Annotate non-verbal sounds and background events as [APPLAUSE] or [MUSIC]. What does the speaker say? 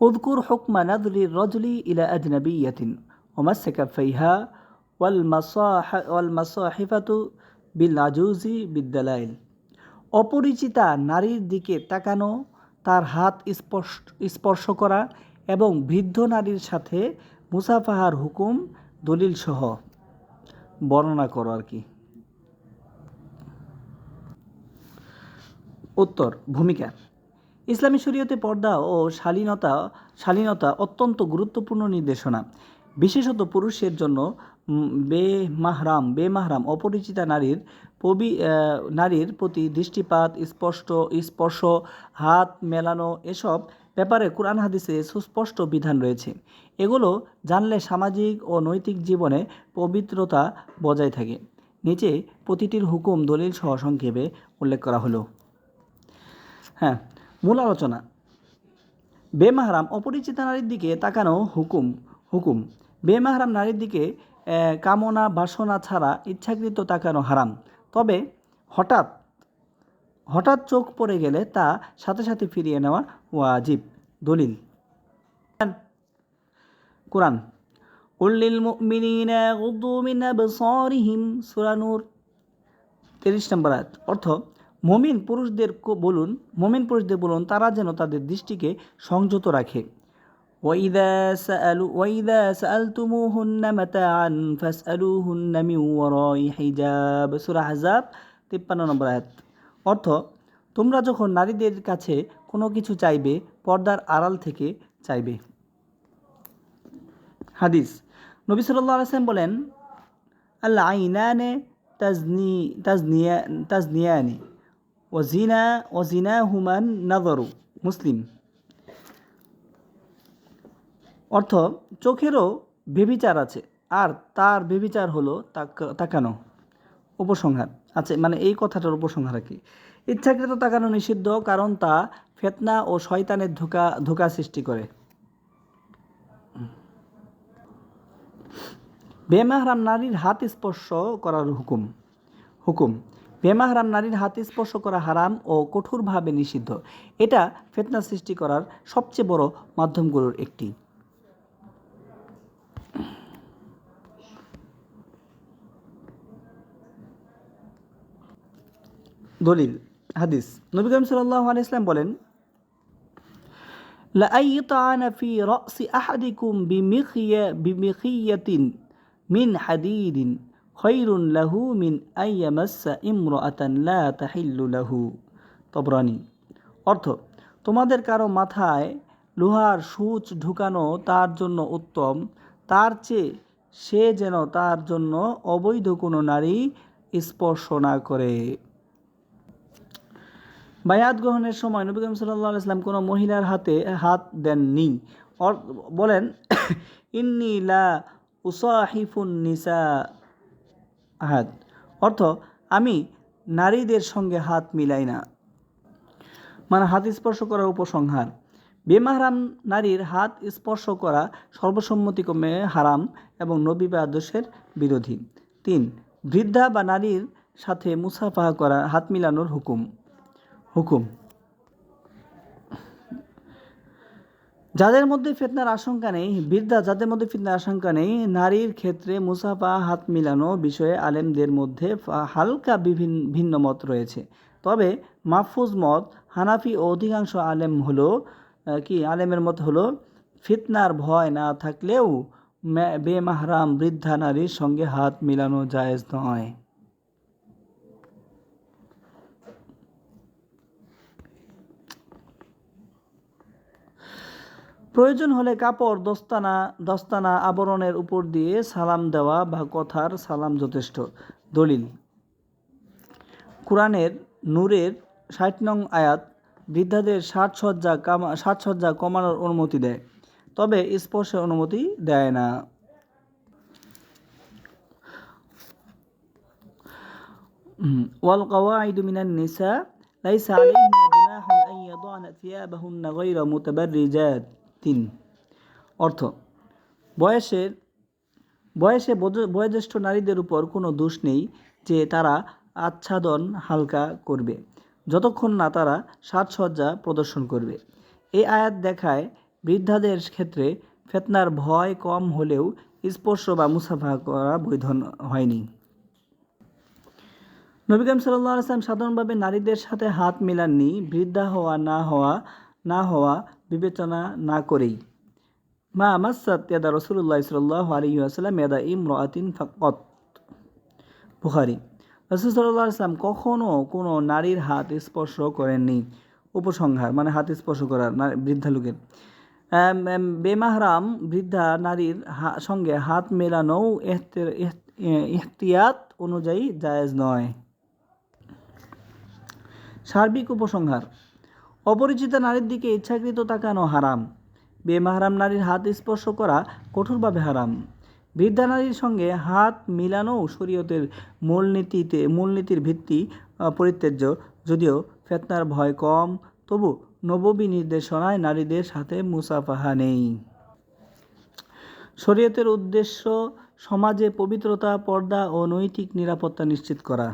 উদকুর হুকমা নাদলি রজলি ইলা আজনাবিয়াতিন ওমাসেকা ফেহা ওয়াল মাসাহ, ওয়াল মাসাহিফাতু বিল আজুজি বিদ্যালাইল অপরিচিতা নারীর দিকে তাকানো, তার হাত স্পর্শ স্পর্শ করা এবং বৃদ্ধ নারীর সাথে মুসাফাহার হুকুম দলিলসহ বর্ণনা করো আর কি। উত্তর, ভূমিকা। ইসলামী শরীয়তে পর্দা ও শালীনতা শালীনতা অত্যন্ত গুরুত্বপূর্ণ নির্দেশনা। বিশেষত পুরুষের জন্য বেমাহরাম বেমাহরাম, অপরিচিতা নারীর পবি নারীর প্রতি দৃষ্টিপাত, স্পষ্ট, স্পর্শ, হাত মেলানো এসব ব্যাপারে কোরআন হাদিসে সুস্পষ্ট বিধান রয়েছে। এগুলো জানলে সামাজিক ও নৈতিক জীবনে পবিত্রতা বজায় থাকে। নিচে প্রতিটির হুকুম দলিল সহ সংক্ষেপে উল্লেখ করা হলো। হ্যাঁ মূল আলোচনা। বেমাহারাম অপরিচিত নারীর দিকে তাকানো হুকুম হুকুম। বেমাহারাম নারীর দিকে কামনা, বাসনা ছাড়া ইচ্ছাকৃত তাকানো হারাম। তবে হঠাৎ হঠাৎ চোখ পড়ে গেলে তা সাথে সাথে ফিরিয়ে নেওয়া ওয়াজিব। দলিল। কোরআন। উল্লিল মুমিনিনা ইয়াগুদ্দু মিন আবসারিহিম। সূরা নূর। তিরিশ নম্বর আয়াত। অর্থ মমিন পুরুষদের কো- বলুন মমিন পুরুষদের বলুন তারা যেন তাদের দৃষ্টিকে সংযত রাখে وإذا سألوا وإذا سألتموهن متاعا فاسألوهن من وراء حجاب সূরা আহজাব 53 নম্বর আয়াত অর্থ তোমরা যখন নারীদের কাছে কোনো কিছু চাইবে পর্দার আড়াল থেকে চাইবে হাদিস নবী সাল্লাল্লাহু আলাইহি ওয়াসাল্লাম বলেন আল আইনানে তাজনি তাজনিয়া তাজনিয়ানি ওয়াজিনা ওয়াজিনা হুমান নাজরু মুসলিম। অর্থ, চোখেরও বেবিচার আছে, আর তার বেবিচার হলো তাক- তাকানো। উপসংহার। আছে মানে এই কথাটার উপসংহার কি। ইচ্ছাকৃত তাকানো নিষিদ্ধ, কারণ তা ফেতনা ও শয়তানের ধোকা ধোকা সৃষ্টি করে। বেমাহরাম নারীর হাত স্পর্শ করার হুকুম। হুকুম। বেমাহরাম নারীর হাত স্পর্শ করা হারাম ও কঠোরভাবে নিষিদ্ধ এটা ফেতনা সৃষ্টি করার সবচেয়ে বড় মাধ্যমগুলোর একটি দলিল হাদিস নবী করিম সাল্লাল্লাহু আলাইহি ইসলাম বলেন لأن يطعن في رأس أحدكم بمخية بمخية من حديد খৈরুন লাহু মিন আইয়ামাসা ইমর লা তাহিল্লু লাহু। তবরানি, অর্থ, তোমাদের কারও মাথায় লোহার সূচ ঢুকানো তার জন্য উত্তম, তার চেয়ে সে যেন তার জন্য অবৈধ কোনো নারী স্পর্শ না করে। বায়াত গ্রহণের সময় নবী করিম সাল্লাহ ইসলাম কোনো মহিলার হাতে হাত দেননি। বলেন, [COUGHS] ইন্নি লা উসাহিফুন নিসা হাত অর্থ, আমি নারীদের সঙ্গে হাত মিলাই না। মানে হাত স্পর্শ করার উপসংহার। বেমাহারাম নারীর হাত স্পর্শ করা সর্বসম্মতিক্রমে হারাম এবং নবী বা আদর্শের বিরোধী। তিন, বৃদ্ধা বা নারীর সাথে মুসাফাহা করা, হাত মিলানোর হুকুম। হুকুম। যাদের মধ্যে ফিতনার আশঙ্কা নেই, বৃদ্ধা যাদের মধ্যে ফিতনার আশঙ্কা নেই, নারীর ক্ষেত্রে মুসাফা, হাত মিলানো বিষয়ে আলেমদের মধ্যে হালকা বিভিন্ন ভিন্ন মত রয়েছে। তবে মাহফুজ মত হানাফি ও অধিকাংশ আলেম হলো কি আলেমের মত হলো, ফিতনার ভয় না থাকলেও বেমাহরাম বৃদ্ধা নারীর সঙ্গে হাত মিলানো জায়েজ নয়। প্রয়োজন হলে কাপড়, দস্তানা দস্তানা আবরণের উপর দিয়ে সালাম দেওয়া বা কথার সালাম যথেষ্ট। দলিল, কোরআনের নূরের ষাট নং আয়াত বৃদ্ধাদের সাজসজ্জা কামা সাজসজ্জা কমানোর অনুমতি দেয়, তবে স্পর্শে অনুমতি দেয় না। ওয়াল কাওয়াইদু মিনান নিসা, লাইসা আলাইহিন্না গুনাহুন আন ইয়াদআনা থিয়াবাহুন্না গায়রা মুতাবাররিজাত। তিন। অর্থ, বয়সের, বয়সে বয়োজ্যেষ্ঠ নারীদের উপর কোনো দোষ নেই যে তারা আচ্ছাদন হালকা করবে। যতক্ষণ না তারা সাজসজ্জা প্রদর্শন করবে। এই আয়াত দেখায় বৃদ্ধাদের ক্ষেত্রে ফেতনার ভয় কম হলেও স্পর্শ বা মুসাফা করা বৈধ হয়নি। নবী কাম সাল্লাহ সাধারণভাবে নারীদের সাথে হাত মেলাননি, বৃদ্ধা হওয়া না হওয়া না হওয়া বিবেচনা না করেই। মা মাসাত ইয়াদা রসুল্লাহ সাল্লাহ আলী আসাল্লাম ইয়াদা ইমরাতিন ফাকত। বুখারি। রসুল সাল্লাহ আসলাম কখনও কোনো নারীর হাত স্পর্শ করেননি। উপসংহার মানে হাত স্পর্শ করা না- বৃদ্ধা লোকের। বেমাহরাম বৃদ্ধা নারীর সঙ্গে হাত মেলানোও ইহতিয়াত অনুযায়ী জায়েজ নয়। সার্বিক উপসংহার। অপরিচিতা নারীর দিকে ইচ্ছাকৃত তাকানো হারাম? বেমাহারাম নারীর হাত স্পর্শ করা কঠোরভাবে হারাম। বৃদ্ধা নারীর সঙ্গে হাত মিলানোও শরীয়তের মূলনীতিতে, মূলনীতির ভিত্তি পরিত্যাজ্য। যদিও ফেতনার ভয় কম, তবু নববী নির্দেশনায় নারীদের সাথে মুসাফাহা নেই। শরীয়তের উদ্দেশ্য সমাজে পবিত্রতা, পর্দা ও নৈতিক নিরাপত্তা নিশ্চিত করা।